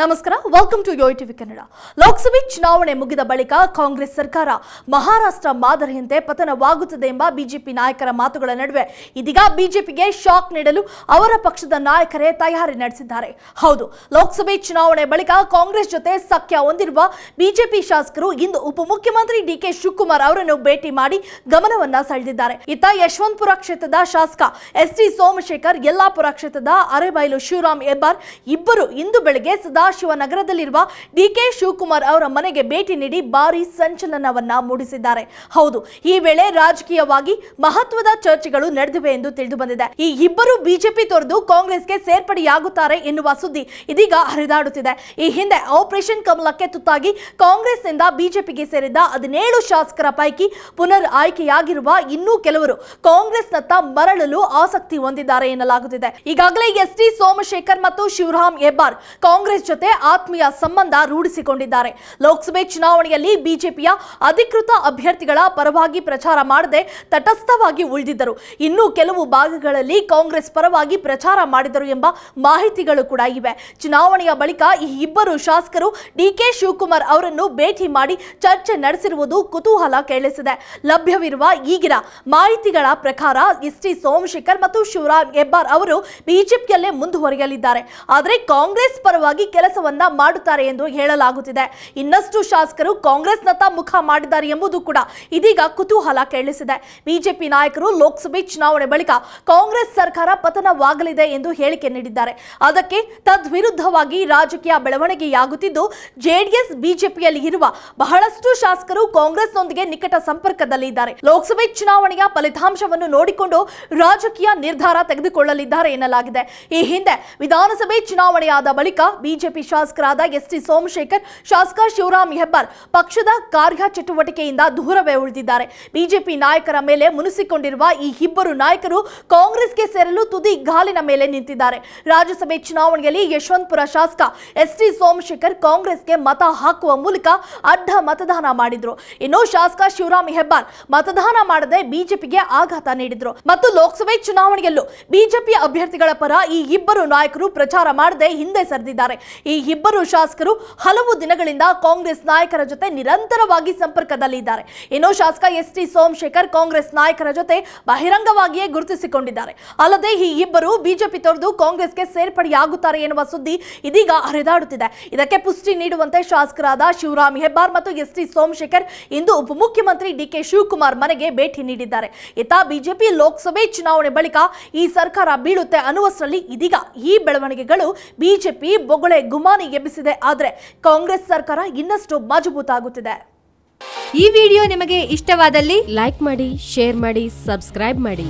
ನಮಸ್ಕಾರ welcome to ಯೋಯ್ TV Kannada ಲೋಕಸಭೆ ಚುನಾವಣೆ ಮುಗಿದ ಬಳಿಕ ಕಾಂಗ್ರೆಸ್ ಸರ್ಕಾರ ಮಹಾರಾಷ್ಟ್ರ ಮಾದರಿಯಂತೆ ಪತನವಾಗುತ್ತದೆ ಎಂಬ ಬಿಜೆಪಿ ನಾಯಕರ ಮಾತುಗಳ ನಡುವೆ ಇದೀಗ ಬಿಜೆಪಿಗೆ ಶಾಕ್ ನೀಡಲು ಅವರ ಪಕ್ಷದ ನಾಯಕರೇ ತಯಾರಿ ನಡೆಸಿದ್ದಾರೆ. ಹೌದು, ಲೋಕಸಭೆ ಚುನಾವಣೆ ಬಳಿಕ ಕಾಂಗ್ರೆಸ್ ಜೊತೆ ಸಖ್ಯ ಹೊಂದಿರುವ ಬಿಜೆಪಿ ಶಾಸಕರು ಇಂದು ಉಪಮುಖ್ಯಮಂತ್ರಿ ಡಿಕೆ ಶಿವಕುಮಾರ್ ಅವರನ್ನು ಭೇಟಿ ಮಾಡಿ ಗಮನವನ್ನ ಸೆಳೆದಿದ್ದಾರೆ. ಇತ್ತ ಯಶವಂತಪುರ ಕ್ಷೇತ್ರದ ಶಾಸಕ ಎಸ್ ಟಿ ಸೋಮಶೇಖರ್, ಯಲ್ಲಾಪುರ ಕ್ಷೇತ್ರದ ಅರೆಬೈಲು ಶಿವರಾಮ್ ಹೆಬ್ಬಾರ್ ಇಬ್ಬರು ಇಂದು ಬೆಳಗ್ಗೆ ಸದಾಶಿವನಗರದಲ್ಲಿರುವ ಡಿಕೆ ಶಿವಕುಮಾರ್ ಅವರ ಮನೆಗೆ ಭೇಟಿ ನೀಡಿ ಭಾರಿ ಸಂಚಲನವನ್ನ ಮೂಡಿಸಿದ್ದಾರೆ. ಹೌದು, ಈ ವೇಳೆ ರಾಜಕೀಯವಾಗಿ ಮಹತ್ವದ ಚರ್ಚೆಗಳು ನಡೆದಿವೆ ಎಂದು ತಿಳಿದು ಬಂದಿದೆ ಈ ಇಬ್ಬರು ಬಿಜೆಪಿ ತೊರೆದು ಕಾಂಗ್ರೆಸ್ಗೆ ಸೇರ್ಪಡೆಯಾಗುತ್ತಾರೆ ಎನ್ನುವ ಸುದ್ದಿ ಇದೀಗ ಹರಿದಾಡುತ್ತಿದೆ. ಈ ಹಿಂದೆ ಆಪರೇಷನ್ ಕಮಲಕ್ಕೆ ತುತ್ತಾಗಿ ಕಾಂಗ್ರೆಸ್ನಿಂದ ಬಿಜೆಪಿಗೆ ಸೇರಿದ ಹದಿನೇಳು ಶಾಸಕರ ಪೈಕಿ ಪುನರ್ ಆಯ್ಕೆಯಾಗಿರುವ ಇನ್ನೂ ಕೆಲವರು ಕಾಂಗ್ರೆಸ್ನತ್ತ ಮರಳಲು ಆಸಕ್ತಿ ಹೊಂದಿದ್ದಾರೆ ಎನ್ನಲಾಗುತ್ತಿದೆ. ಈಗಾಗಲೇ ಎಸ್ ಟಿ ಸೋಮಶೇಖರ್ ಮತ್ತು ಶಿವರಾಮ್ ಹೆಬ್ಬಾರ್ ಕಾಂಗ್ರೆಸ್ ಆತ್ಮೀಯ ಸಂಬಂಧ ರೂಢಿಸಿಕೊಂಡಿದ್ದಾರೆ. ಲೋಕಸಭೆ ಚುನಾವಣೆಯಲ್ಲಿ ಬಿಜೆಪಿಯ ಅಧಿಕೃತ ಅಭ್ಯರ್ಥಿಗಳ ಪರವಾಗಿ ಪ್ರಚಾರ ಮಾಡದೆ ತಟಸ್ಥವಾಗಿ ಉಳಿದಿದ್ದರು. ಇನ್ನು ಕೆಲವು ಭಾಗಗಳಲ್ಲಿ ಕಾಂಗ್ರೆಸ್ ಪರವಾಗಿ ಪ್ರಚಾರ ಮಾಡಿದರು ಎಂಬ ಮಾಹಿತಿಗಳು ಕೂಡ ಇವೆ. ಚುನಾವಣೆಯ ಬಳಿಕ ಈ ಇಬ್ಬರು ಶಾಸಕರು ಡಿಕೆ ಶಿವಕುಮಾರ್ ಅವರನ್ನು ಭೇಟಿ ಮಾಡಿ ಚರ್ಚೆ ನಡೆಸಿರುವುದು ಕುತೂಹಲ ಕೇಳಿಸಿದೆ ಲಭ್ಯವಿರುವ ಈಗಿನ ಮಾಹಿತಿಗಳ ಪ್ರಕಾರ ಎಸ್ ಟಿ ಸೋಮಶೇಖರ್ ಮತ್ತು ಶಿವರಾಮ್ ಹೆಬ್ಬಾರ್ ಅವರು ಬಿಜೆಪಿಯಲ್ಲೇ ಮುಂದುವರಿಯಲಿದ್ದಾರೆ. ಆದರೆ ಕಾಂಗ್ರೆಸ್ ಪರವಾಗಿ ಕೆಲಸವನ್ನ ಮಾಡುತ್ತಾರೆ ಎಂದು ಹೇಳಲಾಗುತ್ತಿದೆ. ಇನ್ನಷ್ಟು ಶಾಸಕರು ಕಾಂಗ್ರೆಸ್ನತ್ತ ಮುಖ ಮಾಡಿದ್ದಾರೆ ಎಂಬುದು ಕೂಡ ಇದೀಗ ಕುತೂಹಲ ಕೇಳಿಸಿದೆ. ಬಿಜೆಪಿ ನಾಯಕರು ಲೋಕಸಭೆ ಚುನಾವಣೆ ಬಳಿಕ ಕಾಂಗ್ರೆಸ್ ಸರ್ಕಾರ ಪತನವಾಗಲಿದೆ ಎಂದು ಹೇಳಿಕೆ ನೀಡಿದ್ದಾರೆ. ಅದಕ್ಕೆ ತದ್ವಿರುದ್ಧವಾಗಿ ರಾಜಕೀಯ ಬೆಳವಣಿಗೆಯಾಗುತ್ತಿದ್ದು, ಜೆಡಿಎಸ್, ಬಿಜೆಪಿಯಲ್ಲಿ ಇರುವ ಬಹಳಷ್ಟು ಶಾಸಕರು ಕಾಂಗ್ರೆಸ್ನೊಂದಿಗೆ ನಿಕಟ ಸಂಪರ್ಕದಲ್ಲಿದ್ದಾರೆ. ಲೋಕಸಭೆ ಚುನಾವಣೆಯ ಫಲಿತಾಂಶವನ್ನು ನೋಡಿಕೊಂಡು ರಾಜಕೀಯ ನಿರ್ಧಾರ ತೆಗೆದುಕೊಳ್ಳಲಿದ್ದಾರೆ ಎನ್ನಲಾಗಿದೆ. ಈ ಹಿಂದೆ ವಿಧಾನಸಭೆ ಚುನಾವಣೆಯಾದ ಬಳಿಕ ಬಿಜೆಪಿ ಶಾಸಕರಾದ ಎಸ್ ಟಿ ಸೋಮಶೇಖರ್, ಶಾಸಕ ಶಿವರಾಮ್ ಹೆಬ್ಬಾರ್ ಪಕ್ಷದ ಕಾರ್ಯ ಚಟುವಟಿಕೆಯಿಂದ ದೂರವೇ ಉಳಿದಿದ್ದಾರೆ. ಬಿಜೆಪಿ ನಾಯಕರ ಮೇಲೆ ಮುನಿಸಿಕೊಂಡಿರುವ ಈ ಇಬ್ಬರು ನಾಯಕರು ಕಾಂಗ್ರೆಸ್ಗೆ ಸೇರಲು ತುದಿ ಗಾಲಿನ ಮೇಲೆ ನಿಂತಿದ್ದಾರೆ. ರಾಜ್ಯಸಭೆ ಚುನಾವಣೆಯಲ್ಲಿ ಯಶವಂತಪುರ ಶಾಸಕ ಎಸ್ ಟಿ ಸೋಮಶೇಖರ್ ಕಾಂಗ್ರೆಸ್ಗೆ ಮತ ಹಾಕುವ ಮೂಲಕ ಅಡ್ಡ ಮತದಾನ ಮಾಡಿದ್ರು. ಇನ್ನು ಶಾಸಕ ಶಿವರಾಮ್ ಹೆಬ್ಬಾರ್ ಮತದಾನ ಮಾಡದೆ ಬಿಜೆಪಿಗೆ ಆಘಾತ ನೀಡಿದ್ರು. ಮತ್ತು ಲೋಕಸಭೆ ಚುನಾವಣೆಯಲ್ಲೂ ಬಿಜೆಪಿ ಅಭ್ಯರ್ಥಿಗಳ ಪರ ಈ ಇಬ್ಬರು ನಾಯಕರು ಪ್ರಚಾರ ಮಾಡದೆ ಹಿಂದೆ ಸರಿದಿದ್ದಾರೆ. ಈ ಇಬ್ಬರು ಶಾಸಕರು ಹಲವು ದಿನಗಳಿಂದ ಕಾಂಗ್ರೆಸ್ ನಾಯಕರ ಜೊತೆ ನಿರಂತರವಾಗಿ ಸಂಪರ್ಕದಲ್ಲಿದ್ದಾರೆ. ಇನ್ನು ಶಾಸಕ ಎಸ್ ಟಿ ಸೋಮಶೇಖರ್ ಕಾಂಗ್ರೆಸ್ ನಾಯಕರ ಜೊತೆ ಬಹಿರಂಗವಾಗಿಯೇ ಗುರುತಿಸಿಕೊಂಡಿದ್ದಾರೆ. ಅಲ್ಲದೆ ಈ ಇಬ್ಬರು ಬಿಜೆಪಿ ತೊರೆದು ಕಾಂಗ್ರೆಸ್ಗೆ ಸೇರ್ಪಡೆಯಾಗುತ್ತಾರೆ ಎನ್ನುವ ಸುದ್ದಿ ಇದೀಗ ಹರಿದಾಡುತ್ತಿದೆ. ಇದಕ್ಕೆ ಪುಷ್ಟಿ ನೀಡುವಂತೆ ಶಾಸಕರಾದ ಶಿವರಾಮ್ ಹೆಬ್ಬಾರ್ ಮತ್ತು ಎಸ್ ಟಿ ಸೋಮಶೇಖರ್ ಇಂದು ಉಪಮುಖ್ಯಮಂತ್ರಿ ಡಿಕೆ ಶಿವಕುಮಾರ್ ಮನೆಗೆ ಭೇಟಿ ನೀಡಿದ್ದಾರೆ. ಇತ್ತ ಬಿಜೆಪಿ ಲೋಕಸಭೆ ಚುನಾವಣೆ ಬಳಿಕ ಈ ಸರ್ಕಾರ ಬೀಳುತ್ತೆ ಅನ್ನುವಷ್ಟರಲ್ಲಿ ಇದೀಗ ಈ ಬೆಳವಣಿಗೆಗಳು ಬಿಜೆಪಿ ಬೊಗಳೆ ಗುಮಾನಿ ಎಬ್ಬಿಸಿದೆ. ಆದರೆ ಕಾಂಗ್ರೆಸ್ ಸರ್ಕಾರ ಇನ್ನಷ್ಟು ಮಜಬೂತಾಗುತ್ತಿದೆ. ಈ ವಿಡಿಯೋ ನಿಮಗೆ ಇಷ್ಟವಾದಲ್ಲಿ ಲೈಕ್ ಮಾಡಿ, ಶೇರ್ ಮಾಡಿ, ಸಬ್ಸ್ಕ್ರೈಬ್ ಮಾಡಿ.